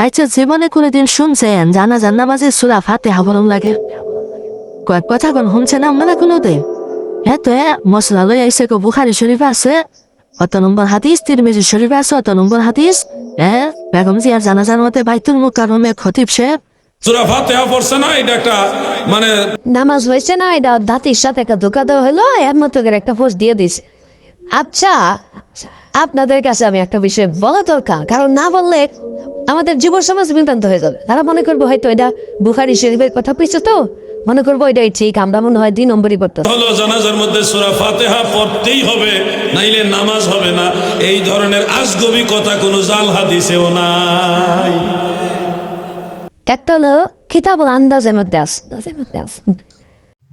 আচ্ছা জীবনে কোনোদিন শুনছেন জানা জান্না মাঝে সুরা ফাতে হাবরম লাগে? কয়েক কথা কোন শুনছে না মানে কোনোদিন? হ্যাঁ তো মশলা লই আইসে কো বুখারি শরীফ আছে অত নম্বর হাদিস তিরমিজি শরীফ আছে অত নম্বর হাদিস হ্যাঁ বেগম জিয়ার জানাজার মতে বাইতুল মুকাররমে খতিব সাহেব সুরা ফাতেহা পড়ছে না এটা একটা মানে নামাজ হয়েছে না এটা দাঁতির সাথে একটা ধোকা দেওয়া হলো এর মতো করে একটা পোস্ট দিয়ে দিছে আচ্ছা আপনাদের কাছে আমি একটা বিষয় বলা দরকার। কারণ না বললে আমাদের যুব সমাজ বিভ্রান্ত হয়ে যাবে। তারা মনে করব হয়তো এটা বুখারি শরীফের কথা পিছু তো। মনে করব এটাই ঠিক আমরা মনে হয় দুই নম্বরই করতে হলো জানাজার মধ্যে সুরা ফাতেহা পড়তেই হবে নাইলে নামাজ হবে না। এই ধরনের আজগবি কথা কোনো জাল হাদিসেও নাই। একটা হলো কিতাবুল আন্দাজের আন্দাজের মধ্যে আস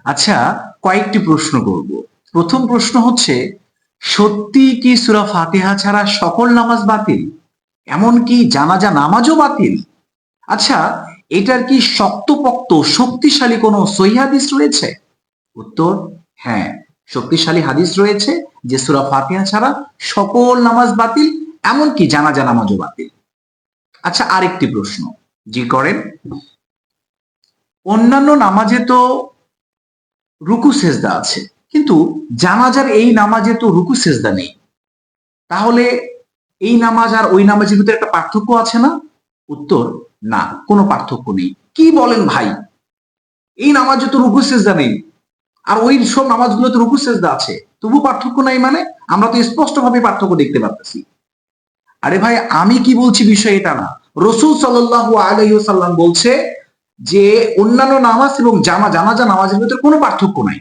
আচ্ছা কয়েকটি প্রশ্ন করব। প্রথম প্রশ্ন হচ্ছে সত্যি কি সুরা ফাতিহা ছাড়া সকল নামাজ বাতিল? এমনকি জানাজা নামাজও বাতিল? আচ্ছা এটার কি শক্তপোক্ত, শক্তিশালী কোনো সহি হাদিস রয়েছে? উত্তর হ্যাঁ শক্তিশালী হাদিস রয়েছে যে সুরা ফাতিহা ছাড়া সকল নামাজ বাতিল, এমনকি জানাজা নামাজও বাতিল। আচ্ছা আরেকটি প্রশ্ন, জি করেন। অন্যান্য নামাজে তো রুকু সেজদা আছে। কিন্তু জানাজার এই নামাজে তো রুকু সেজদা নেই। তাহলে এই নামাজ আর ওই নামাজের ভিতরে একটা পার্থক্য আছে না? উত্তর, না, কোনো পার্থক্য নেই। কি বলেন ভাই? এই নামাজে তো রুকু সেজদা নেই। আর ওই সব নামাজগুলো তো রুকু সেজদা আছে। তবু পার্থক্য নাই মানে আমরা তো স্পষ্টভাবে পার্থক্য দেখতে পারতেছি। আরে ভাই, আমি কি বলছি বিষয় এটা না। রসুল সাল্লাহ আলাইসাল্লাম বলছে যে, অন্যান্য নামাজ এবং জামা জানাজা নামাজের ভিতরে কোনো পার্থক্য নাই।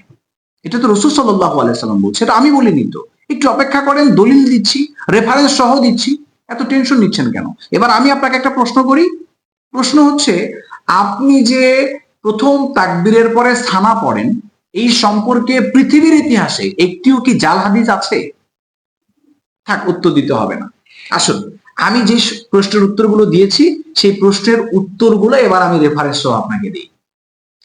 এটা তো রসুল সাল্লাহ আলাইসাল্লাম বলছে, এটা আমি বলিনি তো। একটু অপেক্ষা করেন, দলিল দিচ্ছি রেফারেন্স সহ দিচ্ছি, এত টেনশন নিচ্ছেন কেন? এবার আমি আপনাকে একটা প্রশ্ন করি। প্রশ্ন হচ্ছে, আপনি যে প্রথম তাকবীরের পরে সানা পড়েন, এই সম্পর্কে পৃথিবীর ইতিহাসে একটিও কি জাল হাদিস আছে? থাক, উত্তর দিতে হবে না। আসুন, আমি যে প্রশ্নের উত্তরগুলো দিয়েছি, সেই প্রশ্নের উত্তরগুলো এবার আমি রেফারেন্স সহ আপনাকে দিই।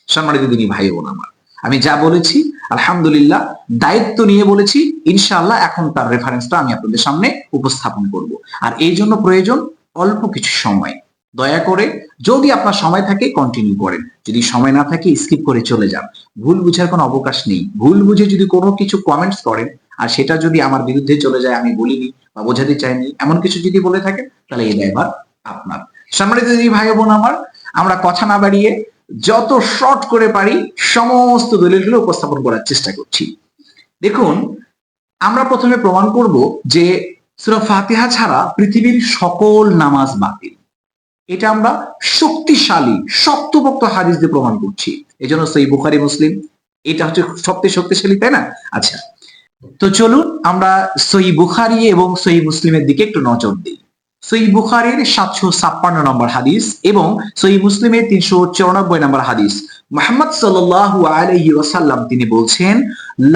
সম্মানিত দিনী ভাই বোন আমার, আমি যা বলেছি আলহামদুলিল্লাহ, দায়িত্ব নিয়ে বলেছি, ইনশাআল্লাহ এখন তার রেফারেন্সটা আমি আপনাদের সামনে উপস্থাপন করব। আর এই জন্য প্রয়োজন অল্প কিছু সময়। দয়া করে যদি আপনার সময় থাকে কন্টিনিউ করেন। যদি সময় না থাকে স্কিপ করে চলে যান। ভুল বুঝার কোনো অবকাশ নেই। ভুল বুঝে যদি কোনো কিছু কমেন্টস করেন, আর সেটা যদি আমার বিরুদ্ধে চলে যায়, আমি বলিনি বা বোঝাতে চাইনি, এমন কিছু যদি বলে থাকেন, তাহলে এই দায়ভার আপনার। সম্মানিত দিদি ভাই বোন আমার, আমরা কথা না বাড়িয়ে যত শর্ট করে পারি, সমস্ত দলিলগুলো উপস্থাপন করার চেষ্টা করছি। দেখুন, আমরা প্রথমে প্রমাণ করব যে সুরা ফাতিহা ছাড়া পৃথিবীর সকল নামাজ বাতিল। এটা আমরা শক্তিশালী, শক্তপোক্ত হাদিস দিয়ে প্রমাণ করছি। এই জন্য সেই বুখারি, মুসলিম, এটা হচ্ছে সবচেয়ে শক্তিশালী, তাই না? আচ্ছা। তো চলুন আমরা সই বুখারি এবং সই মুসলিমের দিকে একটু নজর দিই। সই বুখারির সাতশো ছাপ্পান্ন নম্বর হাদিস এবং সই মুসলিমের তিনশো চৌরানব্বই নম্বর হাদিস। মোহাম্মদ ওয়াসাল্লাম তিনি বলছেন,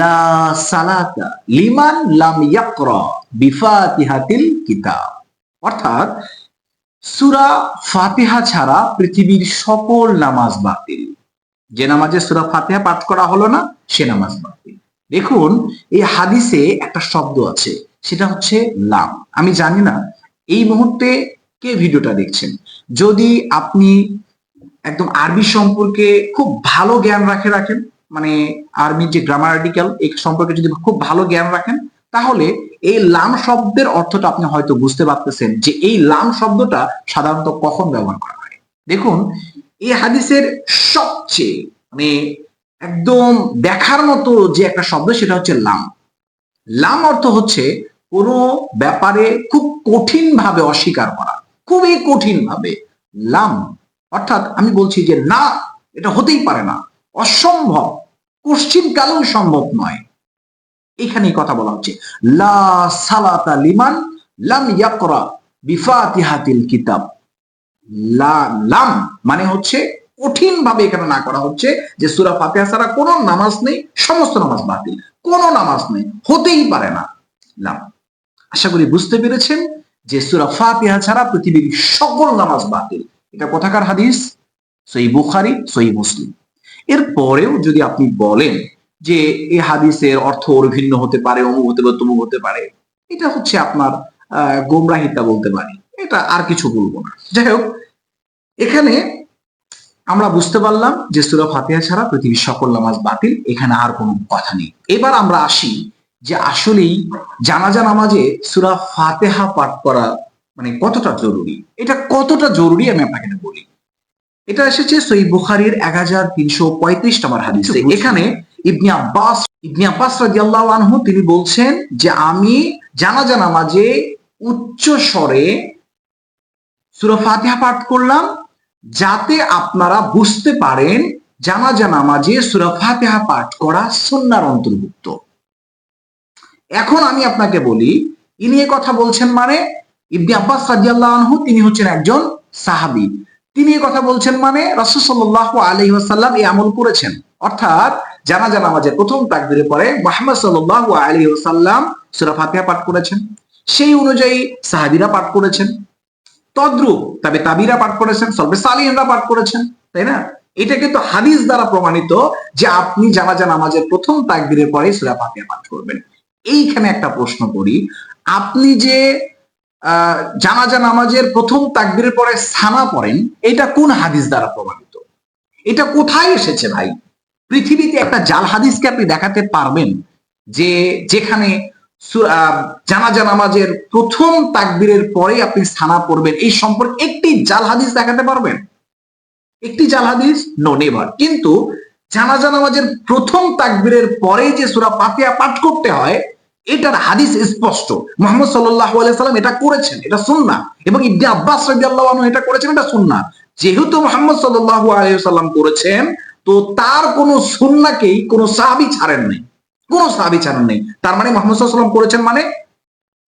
লা সালাতা লিমান লাম বিফাতিহাতিল কিতাব। অর্থাৎ, সুরা ফাতিহা ছাড়া পৃথিবীর সকল নামাজ বাতিল। যে নামাজে সুরা ফাতিহা পাঠ করা হলো না, সে নামাজ বাতিল। দেখুন, এই হাদিসে একটা শব্দ আছে, সেটা হচ্ছে লাম। আমি জানি না এই মুহূর্তে কে ভিডিওটা দেখছেন? যদি আপনি একদম আরবি সম্পর্কে খুব ভালো জ্ঞান রাখে রাখেন মানে আরবির যে গ্রামাটিক্যাল এই সম্পর্কে যদি খুব ভালো জ্ঞান রাখেন, তাহলে এই লাম শব্দের অর্থটা আপনি হয়তো বুঝতে পারতেছেন যে এই লাম শব্দটা সাধারণত কখন ব্যবহার করা হয়। দেখুন, এই হাদিসের সবচেয়ে মানে একদম দেখার মতো যে একটা শব্দ, সেটা হচ্ছে লাম। লাম অর্থ হচ্ছে কোনো ব্যাপারে খুব কঠিন ভাবে অস্বীকার করা, খুবই কঠিন ভাবে লাম। অর্থাৎ আমি বলছি যে না, এটা হতেই পারে না। অসম্ভব কোশ্চিন কালেও সম্ভব নয়। এখানেই কথা বলা হচ্ছে, লা সালাতা লিমান লাম ইয়াকরা বিফাতিহাতিল কিতাব। লা, লাম মানে হচ্ছে কঠিন ভাবে এখানে না করা হচ্ছে যে সুরা ফাতিহা ছাড়া কোনো নামাজ নেই, সমস্ত নামাজ বাতিল। কোনো নামাজ নেই, হতেই পারে না, লাম। আশা করি বুঝতে পেরেছেন যে সুরা ফাতিহা ছাড়া পৃথিবীর সকল নামাজ বাতিল। এটা কোথাকার হাদিস? সই বুখারি সই মুসলিম। এর পরেও যদি আপনি বলেন যে এই হাদিসের অর্থ ওর ভিন্ন হতে পারে, অমুক হতে পারে, তমুক হতে পারে, এটা হচ্ছে আপনার গোমরাহিতা বলতে পারি। এটা আর কিছু বলব না। যাই হোক, এখানে আমরা বুঝতে পারলাম যে সুরা ফাতিহা ছাড়া পৃথিবীর সকল নামাজ বাতিল, এখানে আর কোনো কথা নেই। এবার আমরা আসি যে আসলেই জানাজা নামাজে সুরা ফাতেহা পাঠ করা মানে কতটা জরুরি? এটা কতটা জরুরি আমি আপনাকে বলি। এটা এসেছে সই বুখারির এক হাজার তিনশো পঁয়ত্রিশ নম্বর হাদিসে। এখানে ইবনে আব্বাস ইবনে আব্বাস রাদিয়াল্লাহু আনহু তিনি বলছেন যে আমি জানাজা নামাজে উচ্চ স্বরে সূরা ফাতিহা পাঠ করলাম যাতে আপনারা বুঝতে পারেন জানাজা নামাজে সূরা ফাতিহা পাঠ করা সুন্নার অন্তর্ভুক্ত। এখন আমি আপনাকে বলি, ইনি কথা বলছেন মানে ইবনে আব্বাস রাদিয়াল্লাহু আনহু, তিনি হচ্ছেন একজন সাহাবী। তিনি এ কথা বলছেন মানে রাসূল সাল্লাল্লাহু আলাইহি ওয়াসাল্লাম এই আমল করেছেন। অর্থাৎ জানাজা নামাজের প্রথম তাকবীরে পরে মুহাম্মদ সাল্লাল্লাহু আলাইহি ওয়াসাল্লাম সূরা ফাতিহা পাঠ করেছেন। সেই অনুযায়ী সাহাবীরা পাঠ করেছেন। তদ্রুপ তবে তাবিরা পাঠ করেছেন, সর্বে সালিহরা পাঠ করেছেন, তাই না? এটা কিন্তু হাদিস দ্বারা প্রমাণিত যে আপনি জানাজা নামাজের প্রথম তাকবীরের পরে সূরা ফাতিহা পাঠ করবেন। এইখানে একটা প্রশ্ন করি। আপনি যে জানাজা নামাজের প্রথম তাকবীরের পরে সানা পড়েন, এটা কোন হাদিস দ্বারা প্রমাণিত এটা কোথায় এসেছে ভাই? পৃথিবীতে একটা জাল হাদিসকে আপনি দেখাতে পারবেন যে, যেখানে জানাজা নামাজের প্রথম তাকবীরের পরে আপনি সানা পড়বেন। এই সম্পর্কে একটি জাল হাদিস দেখাতে পারবেন? একটি জাল হাদিস? নো নেভার কিন্তু জানাজা নামাজের প্রথম তাকবীরের পরে যে সূরা ফাতিহা পাঠ করতে হয় এটার হাদিস স্পষ্ট। মোহাম্মদ আলাইহি সাল্লাম এটা করেছেন, এটা সুন্নাহ। এবং ইবনে আব্বাস রাদিয়াল্লাহু আনহু এটা করেছেন, এটা সুন্নাহ। যেহেতু মোহাম্মদ আলাইহি সাল্লাম করেছেন, তো তার কোনো সুন্নাহকেই কোনো সাহাবী ছাড়েন নাই। কোনো সাহাবী ছাড়েন নাই। তার মানে মোহাম্মদ সাল্লাম করেছেন মানে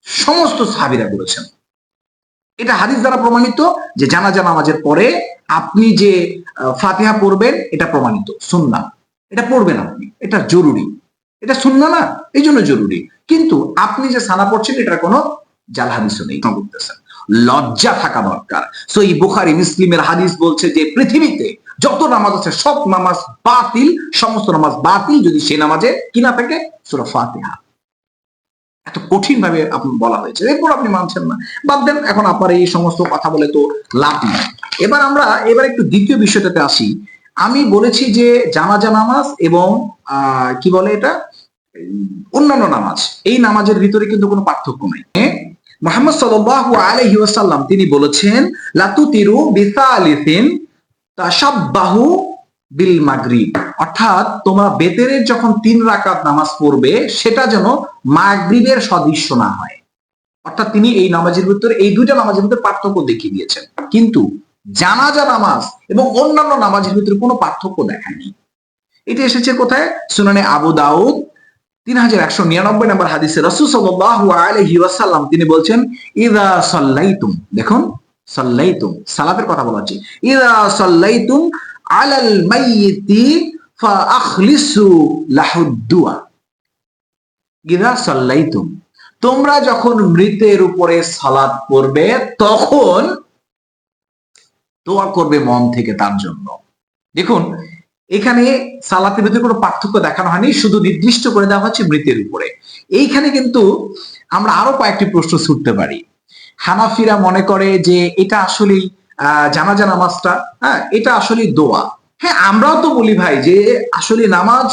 সমস্ত সাহাবীরা করেছেন। এটা হাদিস দ্বারা প্রমাণিত যে জানাজা নামাজের পরে আপনি যে ফাতিহা পড়বেন, এটা প্রমাণিত। সুন্নাহ। এটা পড়বেন আপনি। এটা জরুরি। এটা শুননা না এই জন্য জরুরি। কিন্তু আপনি যে সানা পড়ছেন এটার কোনো জাল হাদিসও নেই। লজ্জা থাকা দরকার। সো এই বুখারি মুসলিমের হাদিস বলছে যে পৃথিবীতে যত নামাজ আছে সব নামাজ বাতিল সমস্ত নামাজ বাতিল যদি সে নামাজে কি না থাকে? সুরা ফাতিহা। এত কঠিন ভাবে আপনি বলা হয়েছে। এরপর আপনি মানছেন না। বাদ দেন এখন আপনার এই সমস্ত কথা বলে তো লাভ নেই। এবার আমরা এবার একটু দ্বিতীয় বিষয়টাতে আসি। আমি বলেছি যে জানাজা নামাজ এবং আহ, কি বলে এটা? অন্যান্য নামাজ। এই নামাজের ভিতরে কিন্তু কোনো পার্থক্য নাই। মোহাম্মদ আলাইহি ওয়াসাল্লাম তিনি বলেছেন লাতুতিরু বিসালিসিন তাশাব্বাহু বিল মাগরিব। অর্থাৎ তোমরা বেতেরের যখন তিন রাকাত নামাজ পড়বে, সেটা যেন মাগরিবের সদৃশ্য না হয়। অর্থাৎ তিনি এই নামাজের ভিতরে, এই দুইটা নামাজের ভিতরে পার্থক্য দেখিয়ে দিয়েছেন। কিন্তু জানাজা নামাজ এবং অন্যান্য নামাজের ভিতরে কোনো পার্থক্য দেখায়নি। এটা এসেছে কোথায়? সুনানে আবু দাউদ তিন হাজার একশো নিরানব্বই নম্বর হাদিসে আলাইহি ওয়াসাল্লাম তিনি বলছেন, ইদা সাল্লাইতুম দেখুন, সাল্লাইতুম সালাতের কথা বলা হচ্ছে, ইদা সাল্লাইতুম আলাল মাইয়িতি লাহুদ্দুয়া ইদা সাল্লাইতুম তোমরা যখন মৃতের উপরে সালাত করবে তখন দোয়া করবে মন থেকে তার জন্য। দেখুন এখানে সালাতের ভিতরে কোনো পার্থক্য দেখানো হয়নি, শুধু নির্দিষ্ট করে দেওয়া হচ্ছে মৃতের উপরে। এইখানে কিন্তু আমরা আরও কয়েকটি প্রশ্ন ছুটতে পারি। হানাফিরা মনে করে যে এটা আসলেই জানাজা নামাজটা হ্যাঁ এটা আসলে দোয়া। হ্যাঁ আমরাও তো বলি ভাই যে আসলে নামাজ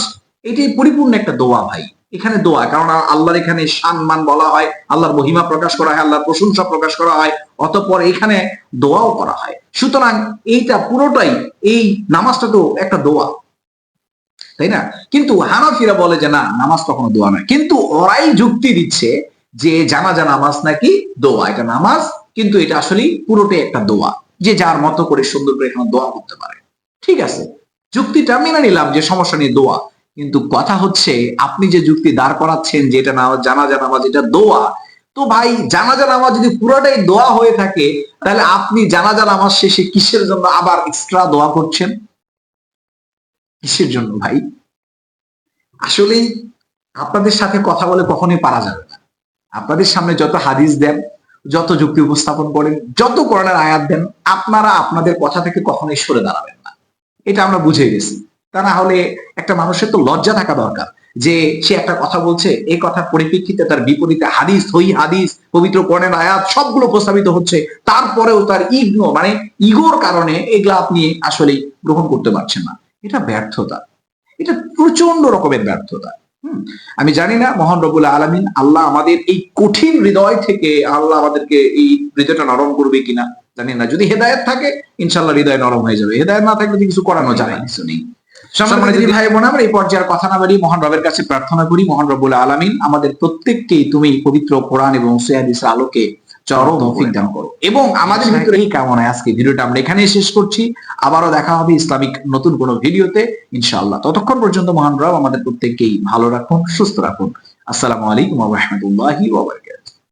এটি পরিপূর্ণ একটা দোয়া ভাই। এখানে দোয়া, কারণ আল্লাহর এখানে সম্মান বলা হয়, আল্লাহর মহিমা প্রকাশ করা হয়, আল্লাহর প্রশংসা প্রকাশ করা হয়, অতঃপর এখানে দোয়াও করা হয়। সুতরাং এইটা পুরোটাই এই নামাজটা তো একটা দোয়া। তাই না? কিন্তু হানাফিরা বলে যে, না, নামাজ কখনো দোয়া নয়। কিন্তু ওরাই যুক্তি দিচ্ছে যে জানা জানাজা নামাজ নাকি দোয়া? এটা নামাজ, কিন্তু এটা আসলে পুরোটাই একটা দোয়া, যে যার মতো করে সুন্দর করে এখানে দোয়া করতে পারে। ঠিক আছে? যুক্তিটা মেনে নিলাম যে সমস্যা নিয়ে দোয়া। কিন্তু কথা হচ্ছে, আপনি যে যুক্তি দাঁড় করাচ্ছেন যে এটা নামাজ জানাজা নামাজ এটা দোয়া, তো ভাই জানাজা নামাজ যদি পুরোটাই দোয়া হয়ে থাকে, তাহলে আপনি জানাজা নামাজ শেষে কিসের জন্য আবার এক্সট্রা দোয়া করছেন? কিসের জন্য ভাই? আসলেই আপনাদের সাথে কথা বলে কখনোই পারা যাবে না। আপনাদের সামনে যত হাদিস দেন, যত যুক্তি উপস্থাপন করেন, যত করোনার আয়াত দেন, আপনারা আপনাদের কথা থেকে কখনোই সরে দাঁড়াবেন না। এটা আমরা বুঝে গেছি। তা না হলে একটা মানুষের তো লজ্জা থাকা দরকার যে সে একটা কথা বলছে এই কথার পরিপ্রেক্ষিতে তার বিপরীতে হাদিস, সহি হাদিস, পবিত্র কোরআনের আয়াত সবগুলো প্রস্তাবিত হচ্ছে, তারপরেও তার ইগনো মানে ইগোর কারণে এগুলা আপনি আসলে গ্রহণ করতে পারছেন না। এটা ব্যর্থতা। এটা প্রচণ্ড রকমের ব্যর্থতা। আমি জানি না, মহান রবুল আলমিন আল্লাহ আমাদের এই কঠিন হৃদয় থেকে আল্লাহ আমাদেরকে এই হৃদয়টা নরম করবে কিনা জানি না। যদি হেদায়ত থাকে ইনশাল্লাহ হৃদয় নরম হয়ে যাবে। হেদায়ত না থাকলে কিছু করানো যায় কিছু নেই। সম্মানিত ভাই বোন আমরা এই পর্যায়ের কথা না বাড়িয়ে মহান রবের কাছে প্রার্থনা করি। মহান রবুল আলমিন আমাদের প্রত্যেককেই তুমি পবিত্র কোরআন এবং সৈয়াদিসের আলোকে চরম তৌফিক দান করো। এবং আমাদের ভিতরে এই কামনায় আজকে ভিডিওটা আমরা এখানে শেষ করছি। আবারও দেখা হবে ইসলামিক নতুন কোনো ভিডিওতে ইনশাআল্লাহ। ততক্ষণ পর্যন্ত মহান রব আমাদের প্রত্যেককেই ভালো রাখুন সুস্থ রাখুন। আসসালামু আলাইকুম ওয়া রাহমাতুল্লাহি ওয়া বারাকাতুহু।